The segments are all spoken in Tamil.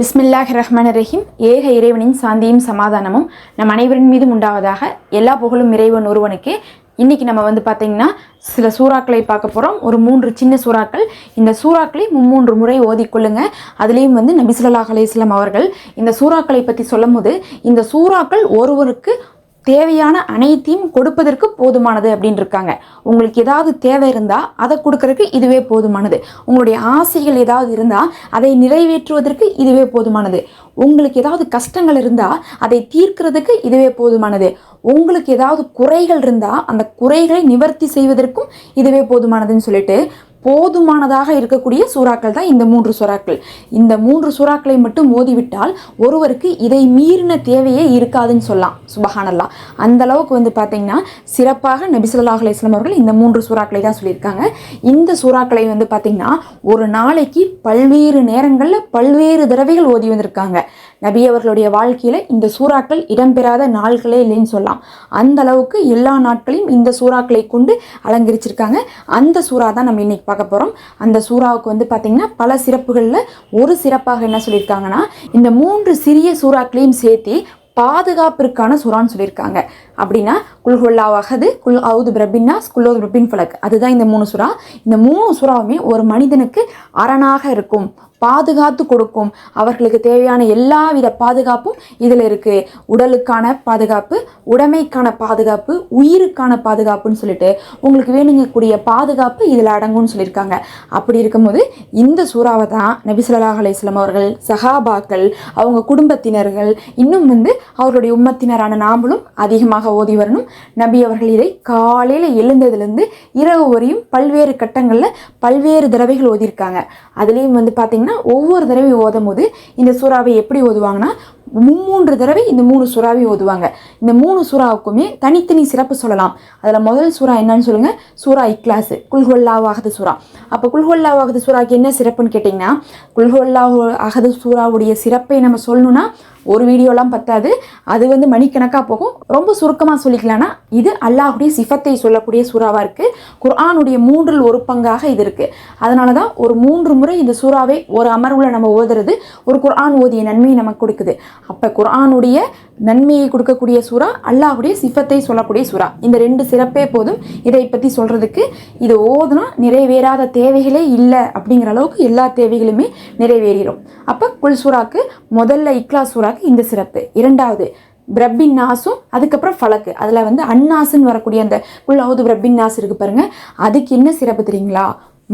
பிஸ்மில்லாஹ் ரஹ்மான் ரஹீம் ஏக இறைவனின் சாந்தியும் சமாதானமும் நம் அனைவரின் மீதும் உண்டாவதாக எல்லா புகழும் இறைவன் ஒருவனுக்கே. இன்றைக்கி நம்ம வந்து பார்த்திங்கன்னா சில சூறாக்களை பார்க்க போகிறோம் ஒரு மூன்று சின்ன சூறாக்கள். இந்த சூறாக்களை மும்மூன்று முறை ஓதிக்கொள்ளுங்க அதுலேயும் வந்து நபிசுல்லா அலையம் அவர்கள் இந்த சூறாக்களை பற்றி சொல்லும்போது இந்த சூறாக்கள் ஒருவருக்கு தேவையான அனைத்தையும் கொடுப்பதற்கு போதுமானது அப்படின்னு இருக்காங்க. உங்களுக்கு ஏதாவது தேவை இருந்தால் அதை கொடுக்கறதுக்கு இதுவே போதுமானது. உங்களுடைய ஆசைகள் ஏதாவது இருந்தால் அதை நிறைவேற்றுவதற்கு இதுவே போதுமானது. உங்களுக்கு ஏதாவது கஷ்டங்கள் இருந்தால் அதை தீர்க்கிறதுக்கு இதுவே போதுமானது. உங்களுக்கு ஏதாவது குறைகள் இருந்தால் அந்த குறைகளை நிவர்த்தி செய்வதற்கும் இதுவே போதுமானதுன்னு சொல்லிட்டு போதுமானதாக இருக்கக்கூடிய சூறாக்கள் தான் இந்த மூன்று சூறாக்கள். இந்த மூன்று சூறாக்களை மட்டும் ஓதிவிட்டால் ஒருவருக்கு இதை மீறின தேவையே இருக்காதுன்னு சொல்லலாம். சுபஹானல்லா. அந்த அளவுக்கு வந்து பார்த்தீங்கன்னா சிறப்பாக நபி அலிஸ்லாம் அவர்கள் இந்த மூன்று சூறாக்களை தான் சொல்லியிருக்காங்க. இந்த சூறாக்களை வந்து பார்த்தீங்கன்னா ஒரு நாளைக்கு பல்வேறு நேரங்களில் பல்வேறு தடவைகள் ஓதி வந்திருக்காங்க. நபி அவர்களுடைய வாழ்க்கையில் இந்த சூறாக்கள் இடம்பெறாத நாள்களே இல்லைன்னு சொல்லலாம். அந்த அளவுக்கு எல்லா நாட்களையும் இந்த சூறாக்களை கொண்டு அலங்கரிச்சிருக்காங்க. அந்த சூறா தான் நம்ம இன்னைக்கு பார்க்க போகிறோம் அந்த சூறாவுக்கு வந்து பார்த்திங்கன்னா பல சிறப்புகளில் ஒரு சிறப்பாக என்ன சொல்லியிருக்காங்கன்னா இந்த மூன்று சிறிய சூறாக்களையும் சேர்த்து பாதுகாப்பிற்கான சுறான்னு சொல்லியிருக்காங்க. அப்படின்னா குல்ஹுல்லா வகது குல் அவுது பிரபின்னா குல்லோது பிரபின் ஃபலக். அதுதான் இந்த மூணு சுறா. இந்த மூணு சுறாவுமே ஒரு மனிதனுக்கு அரணாக இருக்கும். பாதுகாத்து கொடுக்கும். அவர்களுக்கு தேவையான எல்லா வித பாதுகாப்பும் இதில் இருக்குது உடலுக்கான பாதுகாப்பு உடைமைக்கான பாதுகாப்பு உயிருக்கான பாதுகாப்புன்னு சொல்லிட்டு உங்களுக்கு வேணுங்கக்கூடிய பாதுகாப்பு இதில் அடங்கும்னு சொல்லியிருக்காங்க. அப்படி இருக்கும்போது இந்த சூறாவை தான் நபி ஸல்லல்லாஹு அவர்கள் சஹாபாக்கள் அவங்க குடும்பத்தினர்கள் இன்னும் வந்து அவர்களுடைய உம்மத்தினரான நாமளும் அதிகமாக ஓதி வரணும். நபி அவர்கள் இதை காலையில் எழுந்ததுலேருந்து இரவு வரையும் பல்வேறு கட்டங்களில் பல்வேறு தடவைகள் ஓதியிருக்காங்க. அதுலேயும் வந்து பார்த்திங்கன்னா ஒவ்வொரு தடவை ஓதும் போது இந்த சூறாவை எப்படி ஓதுவாங்கன்னா மும்மூன்று தடவை இந்த மூணு சூறாவை ஓதுவாங்க. இந்த மூணு சூறாவுக்குமே தனித்தனி சிறப்பு சொல்லலாம். அதில் முதல் சூறா என்னன்னு சொல்லுங்கள் சூறா இக்லாஸ் குல்ஹொல்லாவாகது சுறா. அப்போ குல்ஹொல்லாவாகது சுறாக்கு என்ன சிறப்புன்னு கேட்டிங்கன்னா குல்ஹொல்லா அகது சூறாவுடைய சிறப்பை நம்ம சொல்லணும்னா ஒரு வீடியோலாம் பத்தாது. அது வந்து மணிக்கணக்காக போகும். ரொம்ப சுருக்கமாக சொல்லிக்கலாம்னா இது அல்லாஹுடைய சிஃபத்தை சொல்லக்கூடிய சூறாவாக இருக்குது குர்ஆனுடைய மூன்றில் ஒரு பங்காக இது இருக்குது அதனால தான் ஒரு மூன்று முறை இந்த சூறாவை ஒரு அமர்வில் நம்ம ஓதுறது ஒரு குர்ஆன் ஓதிய நன்மையை நமக்கு கொடுக்குது. அப்போ குரானுடைய நன்மையை கொடுக்கக்கூடிய சூறா அல்லாஹுடைய சிஃபத்தை சொல்லக்கூடிய சூறா. இந்த ரெண்டு சிறப்பே போதும். இதை பற்றி சொல்கிறதுக்கு இது ஓதுனா நிறைவேறாத தேவைகளே இல்லை அப்படிங்கிற அளவுக்கு எல்லா தேவைகளுமே நிறைவேறிடும் அப்போ குல் சூறாக்கு முதல்ல இக்லா சூறாக்கு இந்த சிறப்பு. இரண்டாவது பிரபின் நாஸும் அதுக்கப்புறம் ஃபலக்கு. அதில் வந்து அன்னாசுன்னு வரக்கூடிய அந்த குல் அவுது பிரபின் நாஸ் இருக்குது பாருங்கள் அதுக்கு என்ன சிறப்பு தெரியுங்களா?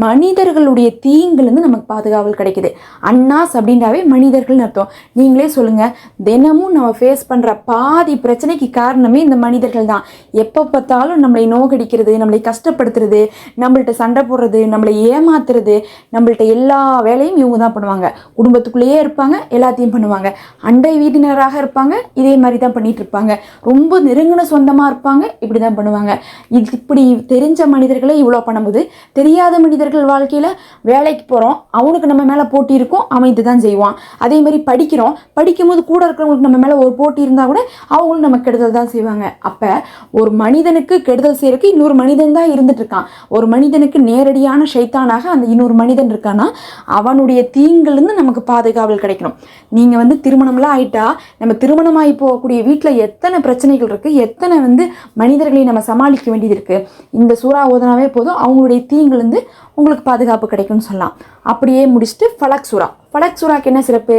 மனிதர்களுடைய தீங்குலேருந்து நமக்கு பாதுகாவல் கிடைக்குது. அன்னாஸ் அப்படின்றாவே மனிதர்கள்னு அர்த்தம். நீங்களே சொல்லுங்கள் தினமும் நம்ம ஃபேஸ் பண்ணுற பாதி பிரச்சனைக்கு காரணமே இந்த மனிதர்கள் தான். எப்போ பார்த்தாலும் நம்மளை நோகடிக்கிறது நம்மளை கஷ்டப்படுத்துறது நம்மள்ட்ட சண்டை போடுறது நம்மளை ஏமாத்துறது நம்மள்ட்ட எல்லா வேலையும் இவங்க தான் பண்ணுவாங்க. குடும்பத்துக்குள்ளேயே இருப்பாங்க எல்லாத்தையும் பண்ணுவாங்க. அண்டை வீட்டினராக இருப்பாங்க இதே மாதிரி தான் பண்ணிகிட்ருப்பாங்க இருப்பாங்க. ரொம்ப நெருங்கின சொந்தமாக இருப்பாங்க இப்படி தான் பண்ணுவாங்க. இது இப்படி தெரிஞ்ச மனிதர்களே இவ்வளோ பண்ணும்போது தெரியாத மனிதர்கள் வாழ்க்கையில் வேலைக்கு போகிறோம் அவனுக்கு நம்ம மேலே போட்டி இருக்கும். அவன் இது தான் செய்வான். அதே மாதிரி படிக்கிறோம். படிக்கும்போது கூட இருக்கிறவங்களுக்கு நம்ம மேலே ஒரு போட்டி இருந்தால் கூட அவங்களும் நம்ம கெடுதல் தான் செய்வாங்க. அப்போ ஒரு மனிதனுக்கு கெடுதல் செய்கிறதுக்கு இன்னொரு மனிதன் தான் இருந்துட்டு இருக்கான். ஒரு மனிதனுக்கு நேரடியான ஷைத்தானாக அந்த இன்னொரு மனிதன் இருக்கான்னா அவனுடைய தீங்குலேருந்து நமக்கு பாதுகாவல் கிடைக்கணும். நீங்கள் வந்து திருமணம்லாம் ஆயிட்டா நம்ம திருமணமாகி போகக்கூடிய வீட்டில் எத்தனை பிரச்சனைகள் இருக்குது எத்தனை வந்து மனிதர்களை நம்ம சமாளிக்க வேண்டியது இருக்குது இந்த சூறா ஓதனாவே போதும். அவங்களுடைய தீங்குலேருந்து உங்களுக்கு பாதுகாப்பு கிடைக்கும்னு சொல்லலாம். அப்படியே முடிச்சுட்டு ஃபலக் சூறா என்ன சிறப்பு?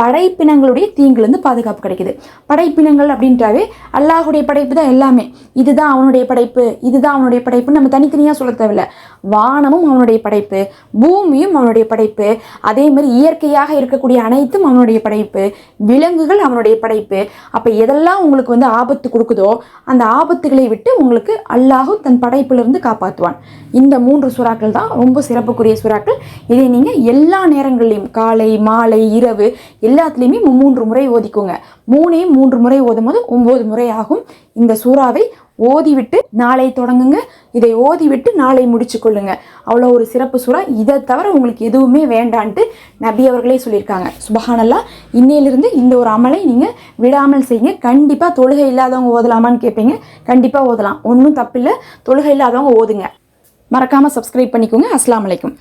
படைப்பினங்களுடைய தீங்குலேருந்து பாதுகாப்பு கிடைக்குது. படைப்பினங்கள் அப்படின்ட்டாவே அல்லாஹுடைய படைப்பு தான் எல்லாமே. இதுதான் அவனுடைய படைப்பு இதுதான் அவனுடைய படைப்புன்னு நம்ம தனித்தனியாக சொல்ல தேவையில்ல. வானமும் அவனுடைய படைப்பு பூமியும் அவனுடைய படைப்பு அதே மாதிரி இயற்கையாக இருக்கக்கூடிய அனைத்தும் அவனுடைய படைப்பு விலங்குகள் அவனுடைய படைப்பு. அப்போ எதெல்லாம் உங்களுக்கு வந்து ஆபத்து கொடுக்குதோ அந்த ஆபத்துகளை விட்டு உங்களுக்கு அல்லாஹும் தன் படைப்பிலிருந்து காப்பாற்றுவான். இந்த மூன்று சுறாக்கள் தான் ரொம்ப சிறப்புக்குரிய சுறாக்கள். இதை நீங்கள் எல்லா நேரங்கள்லையும் காலை மாலை இரவு எல்லாத்துலேயுமே மூன்று முறை ஓதிக்கோங்க. மூணையும் மூன்று முறை ஓதும் போது ஒம்பது முறை ஆகும். இந்த சூறாவை ஓதிவிட்டு நாளை தொடங்குங்க. இதை ஓதிவிட்டு நாளை முடிச்சு கொள்ளுங்க அவ்வளோ ஒரு சிறப்பு சூறா. இதை தவிர உங்களுக்கு எதுவுமே வேண்டான்ட்டு நபி அவர்களே சொல்லியிருக்காங்க. சுபஹானல்லா இன்னையிலிருந்து இந்த ஒரு அமலை நீங்கள் விடாமல் செய்யுங்க. கண்டிப்பாக தொழுகை இல்லாதவங்க ஓதலாமான்னு கேட்பீங்க கண்டிப்பாக ஓதலாம். ஒன்றும் தப்பில்லை. தொழுகை இல்லாதவங்க ஓதுங்க. மறக்காமல் சப்ஸ்கிரைப் பண்ணிக்கோங்க. அஸ்லாம் வலைக்கும்